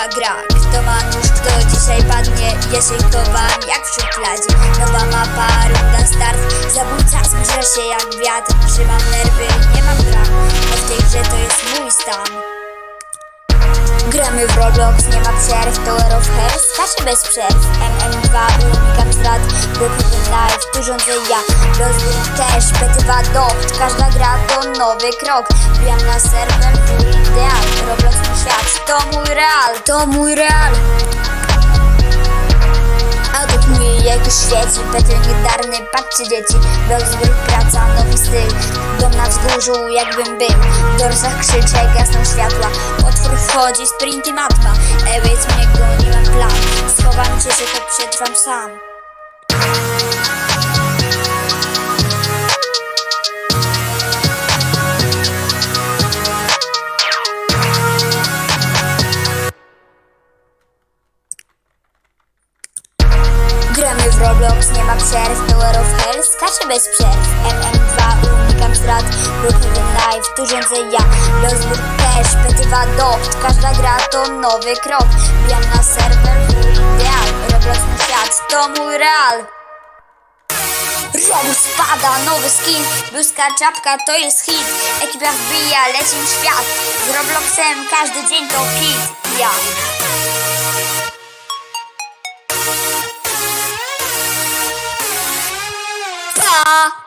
ta gra. Kto ma nóż, kto dzisiaj padnie. Jesień kowan jak w szufladzie. Nowa mapa, runda start. Zabójca zbliża się jak wiatr. Trzymam nerwy, nie mam brak Bo w tej grze to jest mój stan. Gramy w Roblox, nie ma przerw. Tower of Hell, skaczę bez przerw. MM2, unikam strat. Brooklyn Life, tu rządzę ja. Rozwój też, PT2 do. Każda gra to nowy krok. Wbijam na serwer, real To mój real. Audyt mi jak już świeci Petry legendarny, patrzcie dzieci. Rozwój, praca, nowy styl. Dom na wzgórzu, jakbym był. W dorsach krzyczę, gasną światła. Otwór wchodzi, sprint i matma Ewiec mnie goni, mam plan. Schowam cię, że to przetrwam sam W Roblox, nie ma przerw Tower of Hell, skaczę bez przerw. MM2, unikam strat. Brooklyn Life, tu rządzę ja. Rozbór też, PT2 do Każda gra to nowy krok. Bijam na serwer, ideal. Roblox mój świat, to mój real. Robót spada, nowy skin. Bluska czapka to jest hit. Ekipa wbija, leci w świat. Z Robloxem każdy dzień to hit Ja 啊。